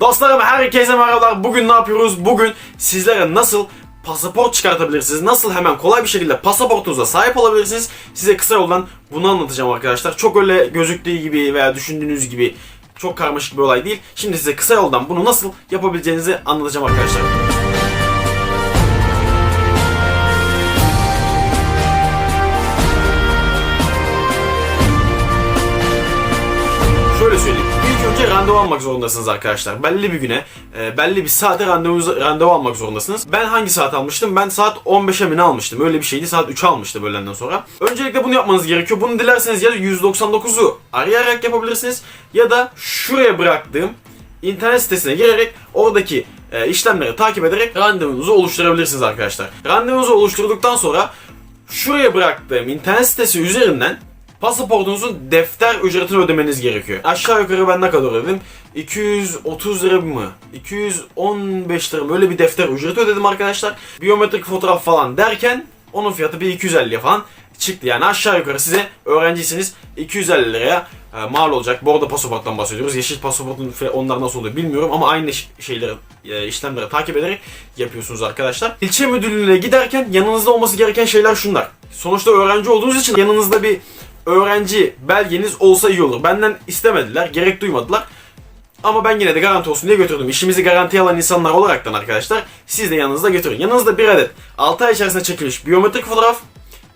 Dostlarım herkese merhabalar. Bugün ne yapıyoruz? Bugün sizlere nasıl pasaport çıkartabilirsiniz? Nasıl hemen kolay bir şekilde pasaportunuza sahip olabilirsiniz? Size kısa yoldan bunu anlatacağım arkadaşlar. Çok öyle gözüktüğü gibi veya düşündüğünüz gibi çok karmaşık bir olay değil. Şimdi size kısa yoldan bunu nasıl yapabileceğinizi anlatacağım arkadaşlar. Önce randevu almak zorundasınız arkadaşlar. Belli bir güne, e, belli bir saate randevu, randevu almak zorundasınız. Ben hangi saat almıştım? Ben saat 15'e mi almıştım? Öyle bir şeydi. Saat 3'e almıştım öğlenden sonra. Öncelikle bunu yapmanız gerekiyor. Bunu dilerseniz ya 199'u arayarak yapabilirsiniz ya da şuraya bıraktığım internet sitesine girerek oradaki e, işlemleri takip ederek randevunuzu oluşturabilirsiniz arkadaşlar. Randevunuzu oluşturduktan sonra şuraya bıraktığım internet sitesi üzerinden pasaportunuzun defter ücretini ödemeniz gerekiyor. Aşağı yukarı ben ne kadar ödedim? 230 lira mı? 215 lira mı? Öyle bir defter ücreti ödedim arkadaşlar. Biyometrik fotoğraf falan derken onun fiyatı bir 250 falan çıktı. Yani aşağı yukarı size öğrenciyseniz 250 liraya e, mal olacak. Bu arada pasaporttan bahsediyoruz. Yeşil pasaportun onlar nasıl oluyor bilmiyorum ama aynı şeyleri, e, işlemleri takip ederek yapıyorsunuz arkadaşlar. İlçe müdürlüğüne giderken yanınızda olması gereken şeyler şunlar. Sonuçta öğrenci olduğunuz için yanınızda bir öğrenci belgeniz olsa iyi olur. Benden istemediler, gerek duymadılar. Ama ben yine de garanti olsun diye götürdüm. İşimizi garantiye alan insanlar olaraktan arkadaşlar siz de yanınızda götürün. Yanınızda bir adet 6 ay içerisinde çekilmiş biyometrik fotoğraf,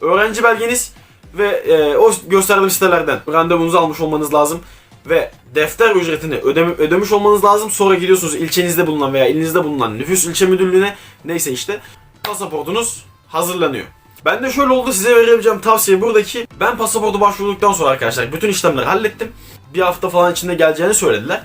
öğrenci belgeniz ve e, o gösterdiğim sitelerden randevunuzu almış olmanız lazım. Ve defter ücretini ödeme, ödemiş olmanız lazım. Sonra gidiyorsunuz ilçenizde bulunan veya ilinizde bulunan nüfus ilçe müdürlüğüne neyse işte pasaportunuz hazırlanıyor. Ben de şöyle oldu size verebileceğim tavsiye buradaki ben pasaportu başvurduktan sonra arkadaşlar bütün işlemleri hallettim. Bir hafta falan içinde geleceğini söylediler.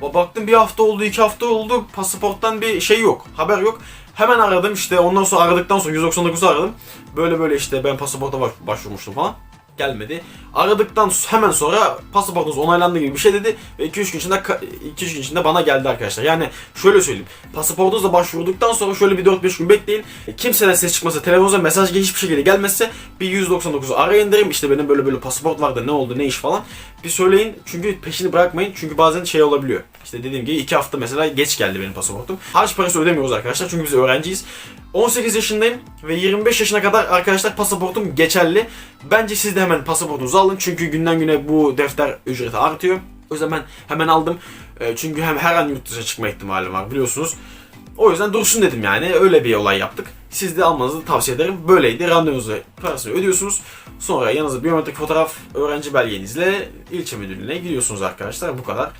Ba- Baktım bir hafta oldu, iki hafta oldu. Pasaporttan bir şey yok, haber yok. Hemen aradım işte ondan sonra aradıktan sonra 199'u aradım. Böyle böyle işte ben pasaporta baş- başvurmuştum falan. Gelmedi. Aradıktan hemen sonra pasaportunuz onaylandı gibi bir şey dedi ve 2-3 gün içinde 2-3 gün içinde bana geldi arkadaşlar. Yani şöyle söyleyeyim. Pasaportunuzla başvurduktan sonra şöyle bir 4-5 gün bekleyin. Kimseden ses çıkmasa, telefonunuza mesaj hiçbir şekilde gelmezse bir 199'u arayın derim. İşte benim böyle böyle pasaport vardı ne oldu ne iş falan. Bir söyleyin çünkü peşini bırakmayın. Çünkü bazen şey olabiliyor. İşte dediğim gibi 2 hafta mesela geç geldi benim pasaportum. Harç parası ödemiyoruz arkadaşlar çünkü biz öğrenciyiz. 18 yaşındayım ve 25 yaşına kadar arkadaşlar pasaportum geçerli. Bence siz de hemen pasaportunuzu alın çünkü günden güne bu defter ücreti artıyor. O yüzden ben hemen aldım. E, Çünkü hem her an yurt dışına çıkma ihtimali var biliyorsunuz. O yüzden dursun dedim yani. Öyle bir olay yaptık. Siz de almanızı tavsiye ederim. Böyleydi. Randevunuzu parasını ödüyorsunuz. Sonra yanınızda biyometrik fotoğraf, öğrenci belgenizle ilçe müdürlüğüne gidiyorsunuz arkadaşlar. Bu kadar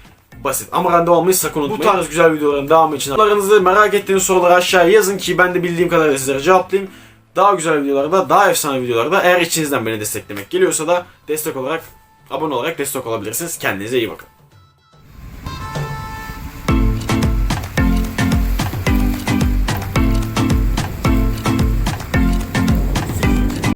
basit. Ama randevu sakın unutmayın. Bu tarz güzel videoların devamı için sorularınızı merak ettiğiniz soruları aşağıya yazın ki ben de bildiğim kadarıyla sizlere cevaplayayım. Daha güzel videolarda, daha efsane videolarda eğer içinizden beni desteklemek geliyorsa da destek olarak, abone olarak destek olabilirsiniz. Kendinize iyi bakın.